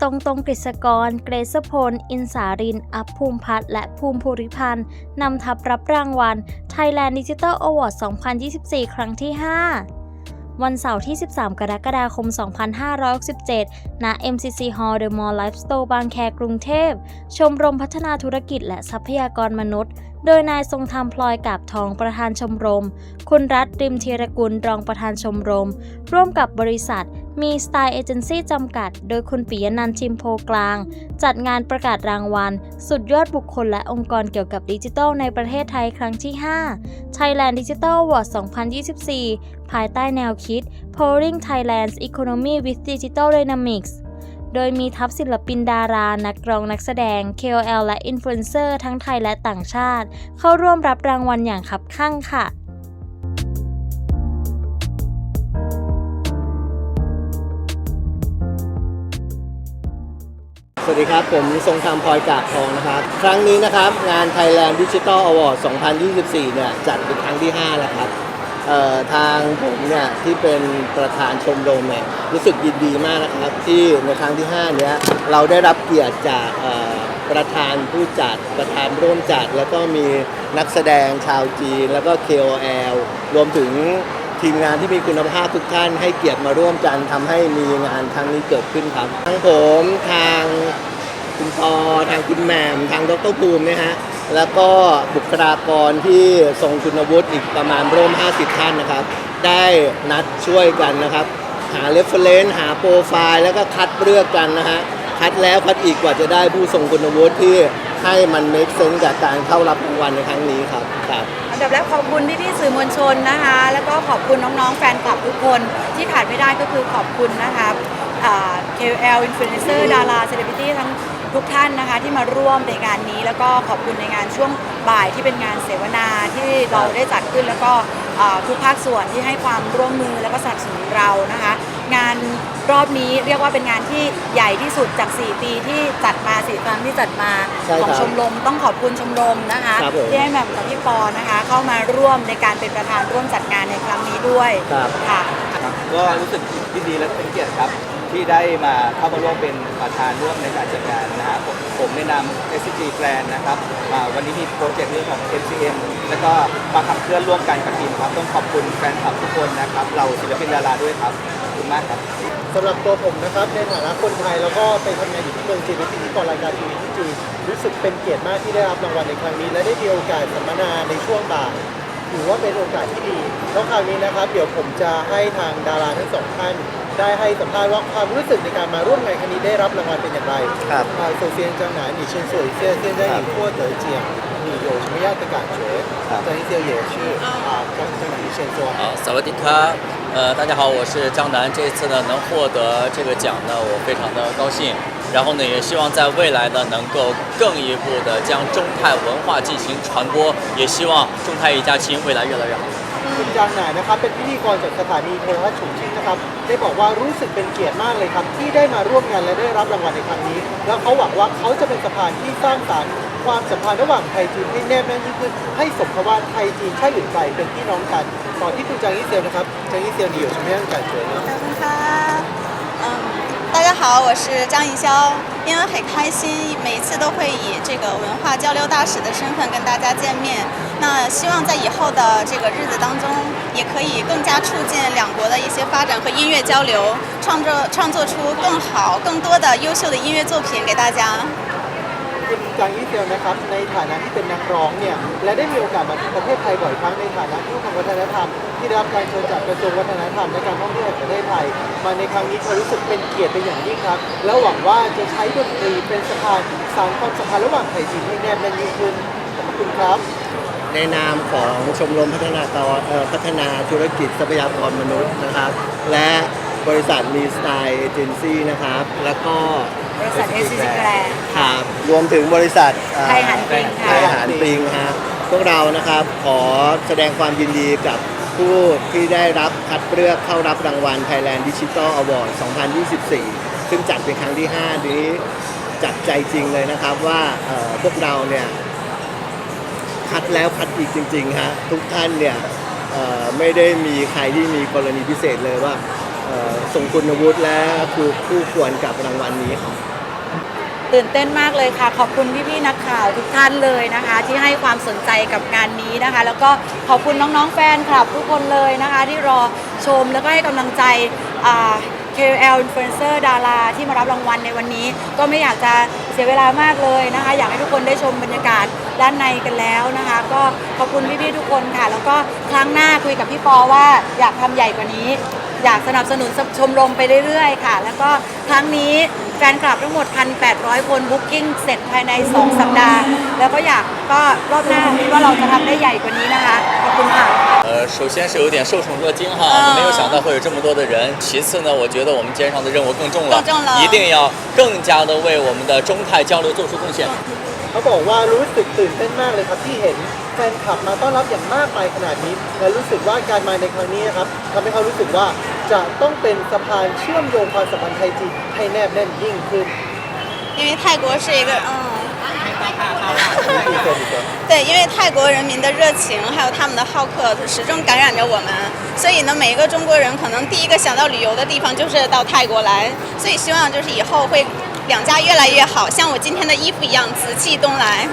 ตรงตรงกฤษกร เกรซพล อินสาริน อัพภูมิพัฒน์และภูมิภูริพันธ์นำทัพรับรางวัล Thailand Digital Award 2024 ครั้งที่ 5 วันเสาร์ที่ 13 กรกฎาคม 2567 ณ MCC Hall The Mall Life Store บางแคกรุงเทพ ชมรมพัฒนาธุรกิจและทรัพยากรมนุษย์ โดยนายทรงธรรมพลอยกาบทองประธานชมรม คุณรัฐริมธีรกุลรองประธานชมรม ร่วมกับบริษัท มีสไตล์เอเจนซี่จำกัด โดยคุณปิยนันท์ชิมโพกลาง จัดงานประกาศรางวัล สุดยอดบุคคลและองค์กรเกี่ยวกับดิจิทัลในประเทศไทยครั้งที่ 5 Thailand Digital Award 2024 ภายใต้แนวคิด Powering Thailand's Economy with Digital Dynamics โดยมีทัพศิลปินดารา นักร้องนักแสดง KOL และอินฟลูเอนเซอร์ทั้งไทยและต่างชาติ เข้าร่วมรับรางวัลอย่างคับคั่งค่ะ วัสดีครับ ผมทรงธรรมพลอยกาบทองนะครับ ครั้งนี้นะครับงาน Thailand Digital Award 2024 เนี่ยจัดเป็นครั้งที่ 5 แล้วครับทางผมเนี่ยที่เป็นประธานชมรมเนี่ยรู้สึกยินดีมากนะครับ ที่ในครั้งที่ 5 เนี้ยเราได้รับเกียรติจากประธานผู้จัดประธานร่วมจัด แล้วก็มีนักแสดงชาวจีน แล้วก็ KOL รวมถึง ทีมงานที่มีคุณภาพทุกท่านให้เกียรติมาร่วมกันทำให้มีงานครั้งนี้เกิดขึ้นครับ ทั้งผมทางคุณปอทางคุณแหม่มทางดรภูมินะฮะแล้วก็บุคลากรที่ทรงคุณวุฒิอีกประมาณร่วม 50 ท่านนะครับ ได้นัดช่วยกันนะครับ หาเรฟเฟรนซ์หาโปรไฟล์แล้วก็คัดเลือกกันนะฮะคัดแล้วคัดอีกกว่าจะได้ผู้ทรงคุณวุฒิที่ให้มัน make sense กับการเข้ารับรางวัลในครั้งนี้ครับครับ ดับแรกขอบคุณพี่ๆสื่อมวลชนนะคะ แล้วก็ขอบคุณน้องๆ แฟนคลับทุกคนที่ขาดไม่ได้ก็คือขอบคุณนะคะอ่า KOL Influencer ดาราเซเลบริตี้ทั้งทุกท่านนะคะที่มาร่วมในงานนี้ แล้วก็ขอบคุณในงานช่วงบ่ายที่เป็นงานเสวนาที่เราได้จัดขึ้นแล้วก็ ทุกภาคส่วนที่ให้ความร่วมมือแล้วก็สนับสนุนเรานะคะ งานรอบนี้เรียกว่าเป็นงานที่ใหญ่ที่สุดจาก 4 ปีที่จัดมา4ครั้งที่จัดมาใช่ของครับชมรมต้องขอบคุณชมรมนะคะครับผม ที่ให้แหม่มกับพี่ปอนะคะ เข้ามาร่วมในการเป็นประธานร่วมจัดงานในครั้งนี้ด้วยครับ ค่ะ ครับก็รู้สึกยินดีและเป็นเกียรติครับ ที่ได้มาเข้ามาร่วมเป็นประธานร่วมในการจัดงานนะครับผมผมในนาม SCG Grand นะครับอ่าวันนี้มีโปรเจกต์เรื่องของ MCM แล้วก็มาขับเคลื่อนร่วมกันกับทีมครับ ต้องขอบคุณแฟนคลับทุกคนนะครับ เราศิลปินดาราด้วยครับ ขอบคุณมากครับ สำหรับตัวผมนะครับในฐานะคนไทยแล้วก็ไปทำงานอยู่ที่เมืองจีนเป็นพิธีกรรายการทีวีที่จีนรู้สึกเป็นเกียรติมากที่ได้รับรางวัลในครั้งนี้ และได้มีโอกาสสัมมนาในช่วงบ่าย ถือว่าเป็นโอกาสที่ดีแล้วคราวนี้นะครับ เดี๋ยวผมจะให้ทางดาราทั้งสองท่าน ได้ให้สัมภาษณ์ว่าความรู้สึกในการมาร่วมงานครั้งนี้ได้รับรางวัลเป็นอย่างไรครับ อ่าโซเซียนจังหนานมีเชียนสวยเซียเซียนได้หนีขั้วเต๋อเจียงมีโยชไม่ยากตะการเฉวยครับ จังที่เซียวเหย่ชื่ออาจังหนานหนีเชียสวัสดี,ครับ 呃，大家好，我是张楠。这次呢，能获得这个奖呢，我非常的高兴。然后呢，也希望在未来呢，能够更一步的将中泰文化进行传播，也希望中泰一家亲未来越来越好。 คุณจางหน่ายนะครับเป็นพิธีกรจากสถานีโทรทัศน์ฉงชิ่งนะครับได้บอกว่ารู้สึกเป็นเกียรติมากเลยครับ ที่ได้มาร่วมงานและได้รับรางวัลในครั้งนี้ แล้วเขาหวังว่าเขาจะเป็นสะพานที่สร้างสรรค์ ความสัมพันธ์ระหว่างไทยจีนให้แนบแน่นยิ่งขึ้น ให้สมกับว่าไทยจีนใช่หรือไกลเป็นพี่น้องกันต่อที่คุณจางยี่เซียวนะครับจางยี่เซียว你有什么样的感觉呢？感恩他，嗯，大家好，我是张怡潇，因为很开心，每一次都会以这个文化交流大使的身份跟大家见面。那希望在以后的这个日子当中，也可以更加促进两国的一些发展和音乐交流，创作创作出更好、更多的优秀的音乐作品给大家。 คุณจางยี่เซียวนะครับ ในฐานะที่เป็นนักร้องเนี่ย และได้มีโอกาสมาที่ประเทศไทยบ่อยครั้งในฐานะทูตทางวัฒนธรรม ที่ได้รับการเชิญจากกระทรวงวัฒนธรรมและการท่องเที่ยวแห่งประเทศไทย มาในครั้งนี้เธอรู้สึกเป็นเกียรติเป็นอย่างยิ่งครับ แล้วหวังว่าจะใช้ดนตรีเป็นสะพานสานความสัมพันธ์ระหว่างไทยจีนให้แนบแน่นยิ่งขึ้นขอบคุณครับ ในนามของชมรมพัฒนากรเอ่อพัฒนาธุรกิจทรัพยากรมนุษย์นะครับ และบริษัทมีสไตล์เอเจนซี่นะครับ แล้วก็ บริษัท SCG Grand ครับรวมถึงบริษัทเอ่อไทยหันปริงค่ะ ไทยหันปริงฮะพวกเรานะครับขอแสดงความยินดีกับผู้ที่ได้รับคัดเลือกเข้ารับรางวัล Thailand Digital Award 2024 ซึ่งจัดเป็นครั้งที่ 5 นี้จัดใจจริงเลยนะครับว่าเอ่อพวกเราเนี่ย คัดแล้วคัดอีกจริงๆฮะทุกท่านเนี่ยเอ่อไม่ได้มีใครที่มีกรณีพิเศษเลยว่า เอ่อทรงคุณวุฒิและคือคู่ควรกับรางวัลนี้ครับ ตื่นเต้นมากเลยค่ะ ขอบคุณพี่ๆนักข่าวทุกท่านเลยนะคะ ที่ให้ความสนใจกับงานนี้นะคะ แล้วก็ขอบคุณน้องๆแฟนคลับทุกคนเลยนะคะ ที่รอชมแล้วก็ให้กำลังใจ KOL influencer ดาราที่มารับรางวัลในวันนี้ ก็ไม่อยากจะเสียเวลามากเลยนะคะ อยากให้ทุกคนได้ชมบรรยากาศด้านในกันแล้วนะคะ ก็ขอบคุณพี่ๆทุกคนค่ะ แล้วก็ครั้งหน้าคุยกับพี่ปอว่าอยากทำใหญ่กว่านี้ อยากสนับสนุนชมรมไปเรื่อยๆ ค่ะ แล้วก็ครั้งนี้แฟนคลับทั้งหมด 1,800 คนบุ๊กิ้งเสร็จภายใน 2 สัปดาห์ แล้วก็อยากก็รอบหน้าคิดว่าเราจะทำได้ใหญ่กว่านี้นะคะ ขอบคุณค่ะ 呃，首先是有点受宠若惊哈，嗯没有想到会有这么多的人。其次呢，我觉得我们肩上的任务更重了，更重了一定要更加的为我们的中泰交流做出贡献。 เขาบอกว่ารู้สึกตื่นเต้นมากเลยครับที่เห็นแฟนคลับมาต้อนรับอย่างมากมายขนาดนี้ และรู้สึกว่าการมาในครั้งนี้นะครับทำให้เขารู้สึกว่าจะต้องเป็นสะพานเชื่อมโยงความสัมพันธ์ไทยจีนให้แนบแน่นยิ่งขึ้น 因为泰国是一个嗯。你说你说对，因为泰国人民的热情，还有他们的好客，始终感染着我们。所以呢，每一个中国人可能第一个想到旅游的地方就是到泰国来。所以希望就是以后会 两家越来越好，像我今天的衣服一样，紫气东来。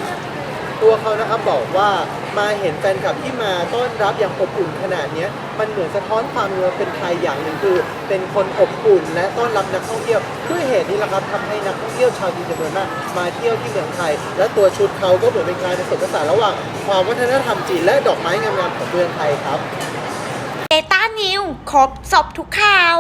ตัวเขานะครับบอกว่ามาเห็นแฟนคลับที่มาต้อนรับอย่างอบอุ่นขนาดเนี้ยมันเหมือนสะท้อนความเป็นไทยอย่างหนึ่งคือ เป็นคนอบอุ่นและต้อนรับนักท่องเที่ยวด้วยเหตุนี้แหละครับทำให้นักท่องเที่ยวชาวจีนจำนวนมากมาเที่ยวที่เมืองไทย และตัวชุดเขาก็เหมือนเป็นการผสมผสานระหว่างความวัฒนธรรมจีนและดอกไม้งามๆของเมืองไทยครับ เดต้านิวครบสอบทุกข่าว